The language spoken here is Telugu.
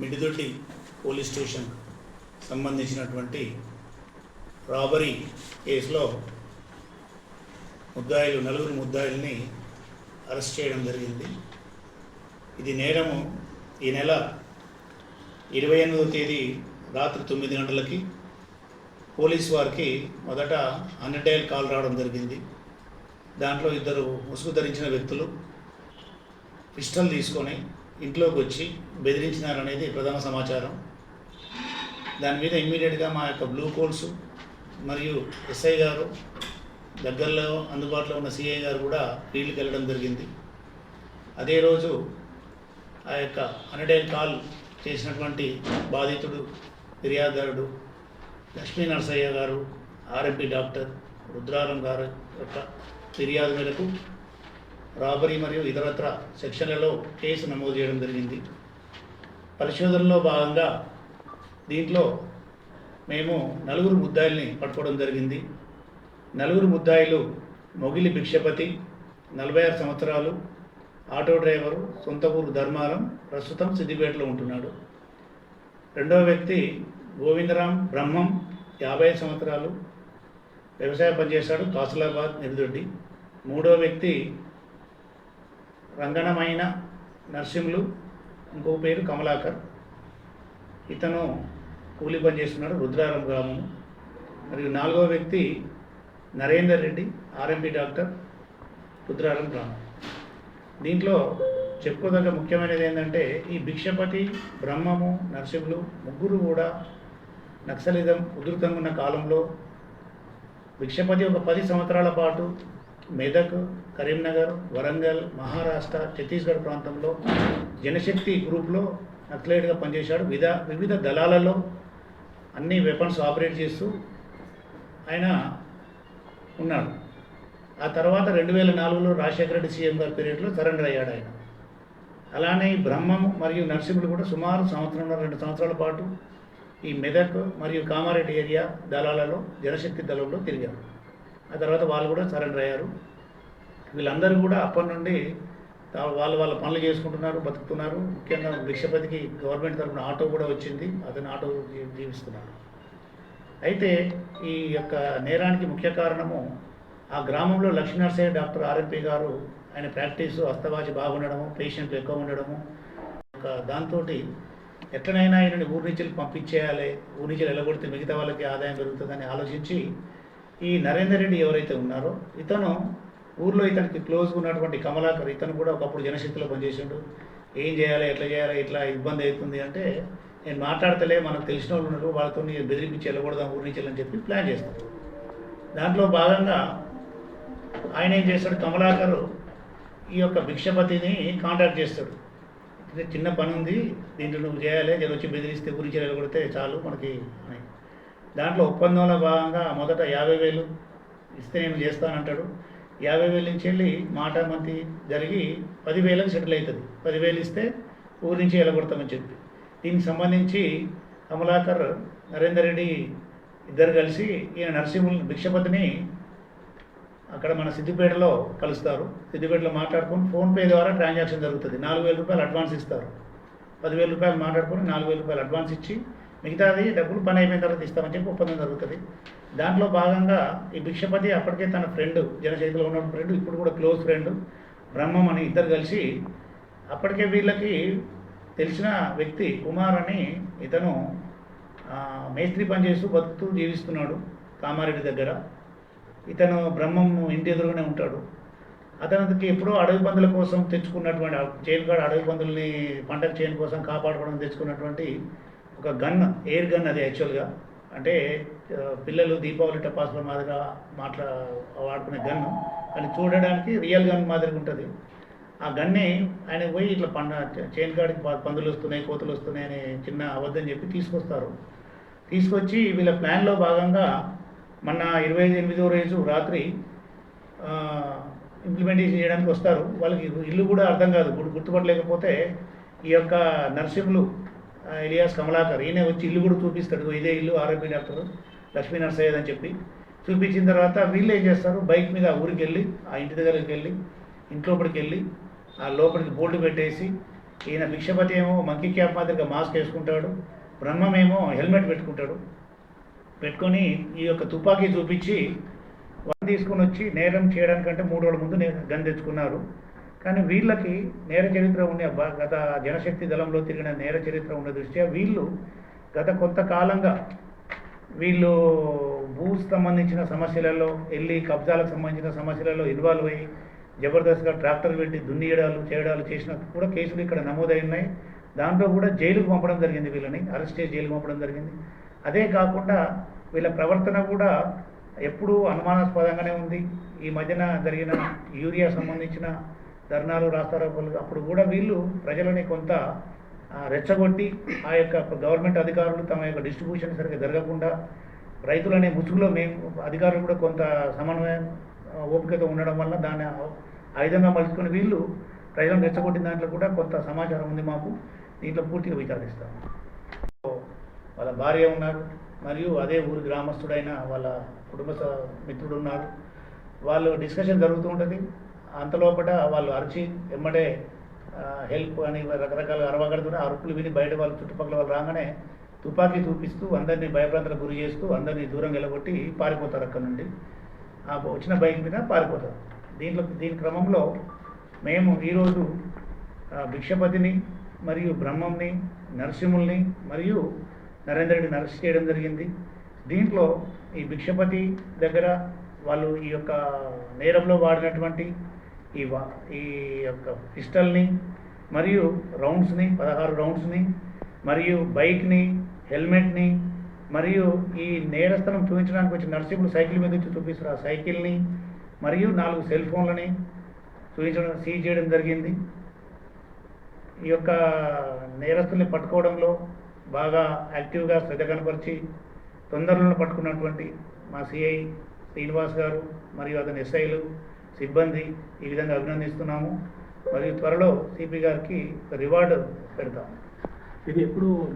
మిడిదొడ్డి పోలీస్ స్టేషన్ సంబంధించినటువంటి రాబరీ కేసులో ముద్దాయిలు నలుగురు ముద్దాయిల్ని అరెస్ట్ చేయడం జరిగింది. ఇది నేరము. ఈ నెల ఇరవై ఎనిమిదవ తేదీ రాత్రి తొమ్మిది గంటలకి పోలీస్ వారికి మొదట అన్నడైల్ కాల్ రావడం జరిగింది. దాంట్లో ఇద్దరు ముసుగు ధరించిన వ్యక్తులు పిస్టల్ తీసుకొని ఇంట్లోకి వచ్చి బెదిరించినారనేది ప్రధాన సమాచారం. దాని మీద ఇమ్మీడియట్గా మా యొక్క బ్లూ కోల్స్ మరియు ఎస్ఐ గారు దగ్గరలో అందుబాటులో ఉన్న సిఐ గారు కూడా ఫీల్డ్కి వెళ్ళడం జరిగింది. అదే రోజు ఆ యొక్క హండ్రెడ్ కాల్ చేసినటువంటి బాధితుడు ఫిర్యాదుదారుడు లక్ష్మీ నరసయ్య గారు ఆర్ఎంపీ డాక్టర్ రుద్రారం గారు యొక్క ఫిర్యాదు మేరకు రాబరీ మరియు ఇతరత్ర సెక్షన్లలో కేసు నమోదు చేయడం జరిగింది. పరిశోధనలో భాగంగా దీంట్లో మేము నలుగురు ముద్దాయిల్ని పట్టుకోవడం జరిగింది. నలుగురు ముద్దాయిలు మొగిలి భిక్షపతి నలభై ఆరు సంవత్సరాలు ఆటో డ్రైవరు సొంత ఊరు ధర్మారం ప్రస్తుతం సిద్దిపేటలో ఉంటున్నాడు. రెండవ వ్యక్తి గోవిందరాం బ్రహ్మం యాభై ఐదు సంవత్సరాలు వ్యవసాయం పనిచేశాడు కాసలాబాద్ నిరుదొడ్డి మూడో వ్యక్తి రంగణమైన నర్సింహులు ఇంకో పేరు కమలాకర్. ఇతను కూలి పని చేస్తున్నాడు రుద్రారం గ్రామం మరియు నాలుగో వ్యక్తి నరేందర్ రెడ్డి ఆర్ఎంపీ డాక్టర్ రుద్రారం గ్రామం. దీంట్లో చెప్పుకోదగ్గ ముఖ్యమైనది ఏంటంటే ఈ భిక్షపతి బ్రహ్మము నరసింహులు ముగ్గురు కూడా నక్సలిజం ఉధృతంగా ఉన్న కాలంలో భిక్షపతి ఒక పది సంవత్సరాల పాటు మెదక్ కరీంనగర్ వరంగల్ మహారాష్ట్ర ఛత్తీస్గఢ్ ప్రాంతంలో జనశక్తి గ్రూప్లో నక్సలైట్గా పనిచేశాడు. వివిధ వివిధ దళాలలో అన్ని వెపన్స్ ఆపరేట్ చేస్తూ ఆయన ఉన్నాడు. ఆ తర్వాత రెండు వేల నాలుగులో రాజశేఖర రెడ్డి సీఎం గారి పీరియడ్లో సరెండర్ అయ్యాడు ఆయన. అలానే ఈ బ్రహ్మం మరియు నరసింహుడు కూడా సుమారు సంవత్సరం రెండు సంవత్సరాల పాటు ఈ మెదక్ మరియు కామారెడ్డి ఏరియా దళాలలో జనశక్తి దళంలో తిరిగారు. ఆ తర్వాత వాళ్ళు కూడా సరెండర్ అయ్యారు. వీళ్ళందరూ కూడా అప్పటి నుండి వాళ్ళు వాళ్ళ పనులు చేసుకుంటున్నారు బతుకుతున్నారు. ముఖ్యంగా భిక్షపతికి గవర్నమెంట్ తరఫున ఆటో కూడా వచ్చింది. అతను ఆటో జీవిస్తున్నారు జీవిస్తున్నాడు. అయితే ఈ యొక్క నేరానికి ముఖ్య కారణము ఆ గ్రామంలో లక్ష్మీనరసయ్య డాక్టర్ ఆర్ఎంపీ గారు ఆయన ప్రాక్టీసు అస్తవాచి బాగుండడము పేషెంట్లు ఎక్కువ ఉండడము ఒక దాంతో ఎట్లనైనా ఆయనని ఊరి నుంచి పంపించేయాలి. ఊరి నుంచి వెళ్ళగొడితే మిగతా వాళ్ళకి ఆదాయం పెరుగుతుందని ఆలోచించి ఈ నరేందర్ రెడ్డి ఎవరైతే ఉన్నారో ఇతను ఊర్లో ఇతనికి క్లోజ్గా ఉన్నటువంటి కమలాకర్ ఇతను కూడా ఒకప్పుడు జనశక్తిలో పనిచేసిండు. ఏం చేయాలి ఎట్లా చేయాలి ఇట్లా ఇబ్బంది అవుతుంది అంటే నేను మాట్లాడతలే మనకు తెలిసిన వాళ్ళు ఉన్నారు వాళ్ళతో బెదిరింపించి వెళ్ళకూడదాం ఊరి నుంచి అని చెప్పి ప్లాన్ చేస్తాడు. దాంట్లో భాగంగా ఆయన ఏం చేస్తాడు కమలాకర్ ఈ యొక్క భిక్షపతిని కాంటాక్ట్ చేస్తాడు. చిన్న పని ఉంది దీంట్లో నువ్వు చేయాలి నేను వచ్చి బెదిరిస్తే ఊరించి వెళ్ళగొడితే చాలు మనకి అని. దాంట్లో ఒప్పందంలో భాగంగా మొదట యాభై వేలు ఇస్తే నేను చేస్తానంటాడు. యాభై వేల నుంచి వెళ్ళి మాట జరిగి పదివేలకు సెటిల్ అవుతుంది. పదివేలు ఇస్తే ఊరి నుంచి వెళ్ళగొడతామని చెప్పి. దీనికి సంబంధించి కమలాకర్ నరేందర్ రెడ్డి ఇద్దరు కలిసి ఈయన నరసింహులు భిక్షపతిని అక్కడ మన సిద్దిపేటలో కలుస్తారు. సిద్దిపేటలో మాట్లాడుకొని ఫోన్పే ద్వారా ట్రాన్సాక్షన్ జరుగుతుంది. నాలుగు వేల రూపాయలు అడ్వాన్స్ ఇస్తారు. పదివేల రూపాయలు మాట్లాడుకొని నాలుగు వేల రూపాయలు అడ్వాన్స్ ఇచ్చి మిగతాది డబ్బులు పని అయిపోయిన తర్వాత ఇస్తామని చెప్పి ఒప్పందం జరుగుతుంది. దాంట్లో భాగంగా ఈ భిక్షపతి అప్పటికే తన ఫ్రెండ్ జనచేతిలో ఉన్న ఫ్రెండ్ ఇప్పుడు కూడా క్లోజ్ ఫ్రెండ్ బ్రహ్మం అని ఇద్దరు కలిసి అప్పటికే వీళ్ళకి తెలిసిన వ్యక్తి కుమార్ అని ఇతను మేస్త్రి పని చేస్తూ బతుకుతూ జీవిస్తున్నాడు కామారెడ్డి దగ్గర. ఇతను బ్రహ్మం ఇంటి ఎదురుగానే ఉంటాడు. అతనికి ఎప్పుడో అడవి పందుల కోసం తెచ్చుకున్నటువంటి చేనుకాడ కాడ అడవి పందుల్ని పంటకు చేను కోసం కాపాడుకోవడం తెచ్చుకున్నటువంటి ఒక గన్ ఎయిర్ గన్ అది యాక్చువల్గా అంటే పిల్లలు దీపావళి టపాసుల మాదిరిగా మాట్లా వాడుకునే గన్. అది చూడడానికి రియల్ గన్ మాదిరిగా ఉంటుంది. ఆ గన్ని ఆయన పోయి ఇట్లా పండ చైన్ కాడికి పందులు వస్తున్నాయి కోతులు వస్తున్నాయి అని చిన్న అబద్ధం చెప్పి తీసుకొస్తారు. తీసుకొచ్చి వీళ్ళ ప్లాన్లో భాగంగా మొన్న ఇరవై ఐదు ఎనిమిదో రోజు రాత్రి ఇంప్లిమెంటేషన్ చేయడానికి వస్తారు. వాళ్ళకి ఇల్లు కూడా అర్థం కాదు గుర్తు గుర్తుపట్టలేకపోతే ఈ యొక్క నర్సింహులు ఇలియాస్ కమలాకర్ ఈయన వచ్చి ఇల్లు కూడా చూపిస్తాడు ఇదే ఇల్లు ఆర్ఎంపీ డాక్టర్ లక్ష్మీ నర్సయ్యద్ అని చెప్పి. చూపించిన తర్వాత వీళ్ళు ఏం చేస్తారు? బైక్ మీద ఊరికి వెళ్ళి ఆ ఇంటి దగ్గరికి వెళ్ళి ఇంట్లోపడికి వెళ్ళి ఆ లోపలికి బోర్డు పెట్టేసి ఈయన భిక్షపతి ఏమో మంకీ క్యాప్ మాదిరిగా మాస్క్ వేసుకుంటాడు బ్రహ్మమేమో హెల్మెట్ పెట్టుకుంటాడు. పెట్టుకొని ఈ యొక్క తుపాకీ చూపించి వాళ్ళు తీసుకొని వచ్చి నేరం చేయడానికంటే మూడు రోజుల ముందు గన్ తెచ్చుకున్నారు. కానీ వీళ్ళకి నేర చరిత్ర ఉండే బ- గత జనశక్తి దళంలో తిరిగిన నేర చరిత్ర ఉన్న దృష్ట్యా వీళ్ళు గత కొంతకాలంగా వీళ్ళు భూ సంబంధించిన సమస్యలలో వెళ్ళి కబ్జాలకు సంబంధించిన సమస్యలలో ఇన్వాల్వ్ అయ్యి జబర్దస్త్గా ట్రాక్టర్ పెట్టి దున్నియడాలు చేయడాలు చేసినట్టు కూడా కేసులు ఇక్కడ నమోదై ఉన్నాయి. దాంట్లో కూడా జైలుకు పంపడం జరిగింది వీళ్ళని అరెస్ట్ చేసి జైలుకు పంపడం జరిగింది. అదే కాకుండా వీళ్ళ ప్రవర్తన కూడా ఎప్పుడూ అనుమానాస్పదంగానే ఉంది. ఈ మధ్యన జరిగిన యూరియా సంబంధించిన ధర్నాలు రాస్తారోకలు అప్పుడు కూడా వీళ్ళు ప్రజలని కొంత రెచ్చగొట్టి ఆ యొక్క గవర్నమెంట్ అధికారులు తమ యొక్క డిస్ట్రిబ్యూషన్ సరిగ్గా జరగకుండా రైతులనే ముసుగులో మేము అధికారులు కూడా కొంత సమన్వయం ఓపికతో ఉండడం వల్ల దాన్ని ఆ- ఆయుధంగా మలుచుకుని వీళ్ళు ప్రజలను రెచ్చగొట్టిన దాంట్లో కూడా కొంత సమాచారం ఉంది మాకు. దీంట్లో పూర్తిగా విచారిస్తాం. వాళ్ళ భార్య ఉన్నారు. మరియు అదే ఊరి గ్రామస్తుడైన వాళ్ళ కుటుంబ స- మిత్రుడు ఉన్నారు. వాళ్ళు డిస్కషన్ జరుగుతూ ఉంటుంది. అంతలోపట వాళ్ళు అరిచి ఎమ్మడే హెల్ప్ అని రకరకాల అరవగడుతున్న అరుపులు విని బయట వాళ్ళు చుట్టుపక్కల వాళ్ళు రాగానే తుపాకీ చూపిస్తూ అందరినీ భయభ్రాంతలకు గురి చేస్తూ అందరినీ దూరం వెళ్ళగొట్టి పారిపోతారు అక్కడ నుండి. ఆ వచ్చిన బైక్ మీద పారిపోతారు. దీంట్లో దీని క్రమంలో మేము ఈరోజు భిక్షపతిని మరియు బ్రహ్మంని నరసింహుల్ని మరియు నరేంద్ర రెడ్డిని చేయడం జరిగింది. దీంట్లో ఈ భిక్షపతి దగ్గర వాళ్ళు ఈ యొక్క నేరంలో వాడినటువంటి ఈ వా ఈ యొక్క పిస్టల్ని మరియు రౌండ్స్ని పదహారు రౌండ్స్ని మరియు బైక్ని హెల్మెట్ని మరియు ఈ నేరస్థలం చూపించడానికి వచ్చిన నర్సింహులు సైకిల్ మీద వచ్చి చూపిస్తారు ఆ సైకిల్ని మరియు నాలుగు సెల్ ఫోన్లని చూపించడం సీజ్ చేయడం జరిగింది. ఈ యొక్క నేరస్తుల్ని పట్టుకోవడంలో బాగా యాక్టివ్గా శ్రద్ధ కనపరిచి తొందరలో పట్టుకున్నటువంటి మా సిఐ శ్రీనివాస్ గారు మరియు అతని ఎస్ఐలు సిబ్బంది ఈ విధంగా అభినందిస్తున్నాము. మరియు త్వరలో సిపి గారికి రివార్డు పెడతాము. ఇది ఎప్పుడు